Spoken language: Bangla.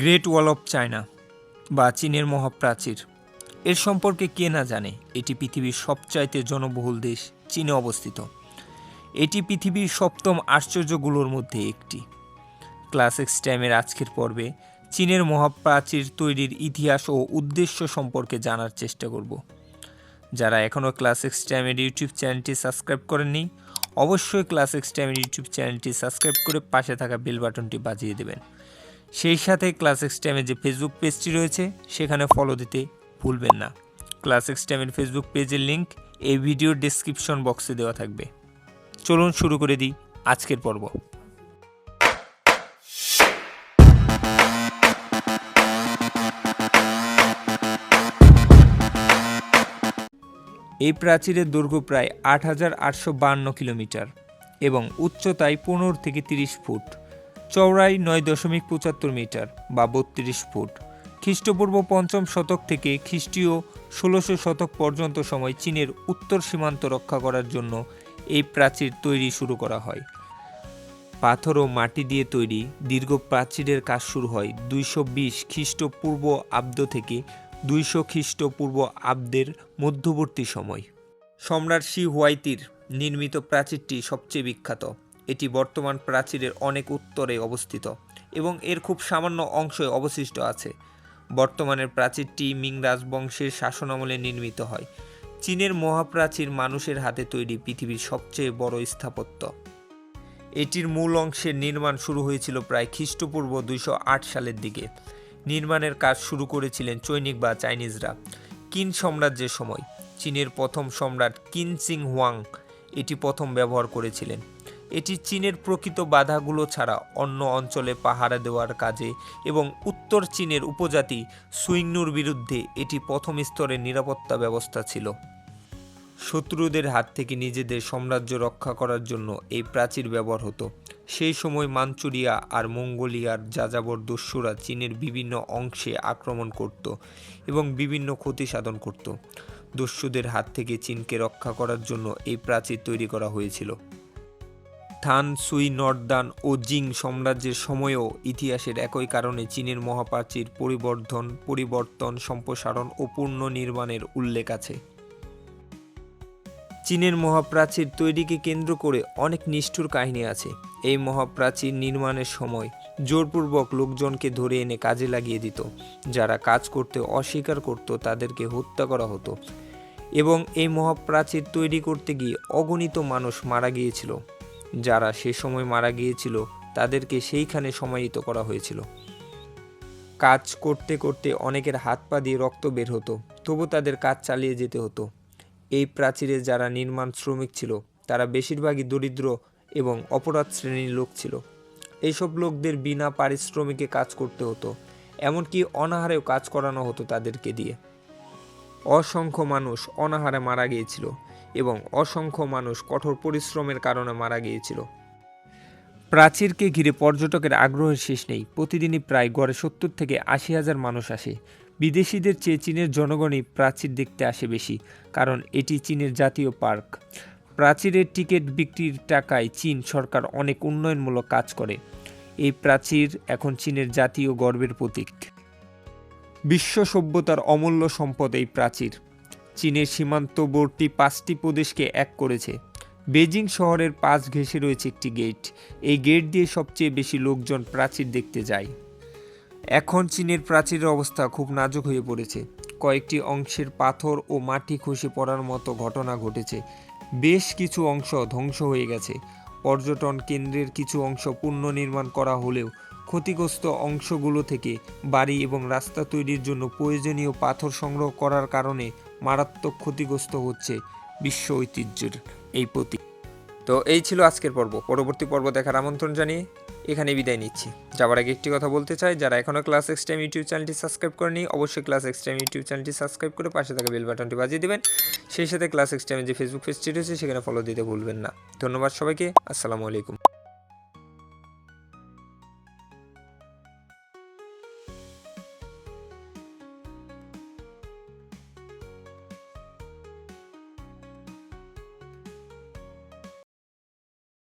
গ্রেট ওয়াল অফ চায়না বা চীনের মহাপ্রাচীর। এর সম্পর্কে কে না জানে, এটি পৃথিবীর সবচাইতে জনবহুল দেশ চীনে অবস্থিত। এটি পৃথিবীর সপ্তম আশ্চর্যগুলোর মধ্যে একটি। ক্লাস এক্স টাইমের আজকের পর্বে চীনের মহাপ্রাচীর তৈরির ইতিহাস ও উদ্দেশ্য সম্পর্কে জানার চেষ্টা করব। যারা এখনও ক্লাস এক্স টাইমের ইউটিউব চ্যানেলটি সাবস্ক্রাইব করেননি, অবশ্যই ক্লাস এক্স টাইমের ইউটিউব চ্যানেলটি সাবস্ক্রাইব করে পাশে থাকা বেল বাটনটি বাজিয়ে দেবেন। সেই সাথে ক্লাস এক্স টাইমের যে ফেসবুক পেজটি রয়েছে, সেখানে ফলো দিতে ভুলবেন না। ক্লাস এক্স টাইমের ফেসবুক পেজের লিঙ্ক এই ভিডিওর ডেসক্রিপশন বক্সে দেওয়া থাকবে। চলুন শুরু করে দিই আজকের পর্ব। এই প্রাচীরের দৈর্ঘ্য প্রায় আট হাজার আটশো বান্ন কিলোমিটার এবং উচ্চতায় পনেরো থেকে তিরিশ ফুট। চওড়ায় নয় দশমিক পঁচাত্তর মিটার বা বত্রিশ ফুট। খ্রিস্টপূর্ব পঞ্চম শতক থেকে খ্রিস্টীয় ষোলোশো শতক পর্যন্ত সময় চীনের উত্তর সীমান্ত রক্ষা করার জন্য এই প্রাচীর তৈরি শুরু করা হয়। পাথর ও মাটি দিয়ে তৈরি দীর্ঘ প্রাচীরের কাজ শুরু হয় দুইশো বিশ খ্রিস্টপূর্ব আব্দ থেকে দুইশো খ্রিস্টপূর্ব আব্দের মধ্যবর্তী সময়। সম্রাট শি হোয়াইতির নির্মিত প্রাচীরটি সবচেয়ে বিখ্যাত। এটি বর্তমান প্রাচীরের অনেক উত্তরে অবস্থিত এবং এর খুব সামান্য অংশই অবশিষ্ট আছে। বর্তমানের প্রাচীরটি মিং রাজবংশের শাসনামলে নির্মিত হয়। চীনের মহাপ্রাচীর মানুষের হাতে তৈরি পৃথিবীর সবচেয়ে বড় স্থাপত্য। এটির মূল অংশের নির্মাণ শুরু হয়েছিল প্রায় খ্রিস্টপূর্ব দুইশ আট সালের দিকে। নির্মাণের কাজ শুরু করেছিলেন চৈনিক বা চাইনিজরা। কিন সাম্রাজ্যের সময়। চীনের প্রথম সম্রাট কিন সিং হোয়াং এটি প্রথম ব্যবহার করেছিলেন। এটি চীনের প্রকৃত বাধাগুলো ছাড়া অন্য অঞ্চলে পাহারা দেওয়ার কাজে এবং উত্তর চীনের উপজাতি সুইংনুর বিরুদ্ধে এটি প্রথম স্তরের নিরাপত্তা ব্যবস্থা ছিল। শত্রুদের হাত থেকে নিজেদের সাম্রাজ্য রক্ষা করার জন্য এই প্রাচীর ব্যবহার হতো। সেই সময় মাঞ্চুরিয়া আর মঙ্গোলিয়ার যাযাবর দস্যুরা চীনের বিভিন্ন অংশে আক্রমণ করত এবং বিভিন্ন ক্ষতি সাধন করত। দস্যুদের হাত থেকে চীনকে রক্ষা করার জন্য এই প্রাচীর তৈরি করা হয়েছিল। থান, সুই, নর্দান ও জিং সাম্রাজ্যের সময়ও ইতিহাসের একই কারণে চীনের মহাপ্রাচীর পরিবর্ধন, পরিবর্তন, সম্প্রসারণ ও পুনর্নির্মাণের উল্লেখ আছে। চীনের মহাপ্রাচীর তৈরিকে কেন্দ্র করে অনেক নিষ্ঠুর কাহিনী আছে। এই মহাপ্রাচীর নির্মাণের সময় জোরপূর্বক লোকজনকে ধরে এনে কাজে লাগিয়ে দিত। যারা কাজ করতে অস্বীকার করত, তাদেরকে হত্যা করা হতো এবং এই মহাপ্রাচীর তৈরি করতে গিয়ে অগণিত মানুষ মারা গিয়েছিল। যারা সে সময় মারা গিয়েছিল, তাদেরকে সেইখানে সমাহিত করা হয়েছিল। কাজ করতে করতে অনেকের হাত পা দিয়ে রক্ত বের হতো, তবু তাদের কাজ চালিয়ে যেতে হতো। এই প্রাচীরে যারা নির্মাণ শ্রমিক ছিল, তারা বেশিরভাগই দরিদ্র এবং অপরাধ শ্রেণির লোক ছিল। এইসব লোকদের বিনা পারিশ্রমিকে কাজ করতে হতো, এমনকি অনাহারেও কাজ করানো হতো তাদেরকে দিয়ে। অসংখ্য মানুষ অনাহারে মারা গিয়েছিল এবং অসংখ্য মানুষ কঠোর পরিশ্রমের কারণে মারা গিয়েছিল। প্রাচীরকে ঘিরে পর্যটকের আগ্রহের শেষ নেই। প্রতিদিনই প্রায় গড়ে সত্তর থেকে আশি হাজার মানুষ আসে। বিদেশিদের চেয়ে চীনের জনগণই প্রাচীর দেখতে আসে বেশি, কারণ এটি চীনের জাতীয় পার্ক। প্রাচীরের টিকিট বিক্রির টাকায় চীন সরকার অনেক উন্নয়নমূলক কাজ করে। এই প্রাচীর এখন চীনের জাতীয় গর্বের প্রতীক। বিশ্ব সভ্যতার অমূল্য সম্পদ এই প্রাচীর। চীনের সীমান্তবর্তী পাঁচটি প্রদেশকে এক করেছে। বেজিং শহরের পাশ ঘেঁষে রয়েছে একটি গেট। এই গেট দিয়ে সবচেয়ে বেশি লোকজন প্রাচীর দেখতে যায়। এখন চীনের প্রাচীরের অবস্থা খুব নাজুক হয়ে পড়েছে। কয়েকটি অংশের পাথর ও মাটি খসে পড়ার মতো ঘটনা ঘটেছে। বেশ কিছু অংশ ধ্বংস হয়ে গেছে। পর্যটন কেন্দ্রের কিছু অংশ পুনর্নির্মাণ করা হলেও ক্ষতিগ্রস্ত অংশগুলো থেকে বাড়ি এবং রাস্তা তৈরির জন্য প্রয়োজনীয় পাথর সংগ্রহ করার কারণে মারাত্মক ক্ষতিগ্রস্ত হচ্ছে বিশ্ব ঐতিহ্যের এই প্রতীক তো এই ছিল আজকের পর্ব। পরবর্তী পর্ব দেখার আমন্ত্রণ জানিয়ে এখানে বিদায় নিচ্ছি। যাবার আগে একটি কথা বলতে চাই, যারা এখনও ক্লাস এক্স টাইম ইউটিউব চ্যানেলটি সাবস্ক্রাইব করেনি, অবশ্যই ক্লাস এক্স টাইম ইউটিউব চ্যানেলটি সাবস্ক্রাইব করে পাশে থাকা বেল বাটনটি বাজিয়ে দেবেন। সেই সাথে ক্লাস এক্স টাইমের যে ফেসবুক পেজটি রয়েছে, সেখানে ফলো দিতে ভুলবেন না। ধন্যবাদ সবাইকে। আসসালামু আলাইকুম।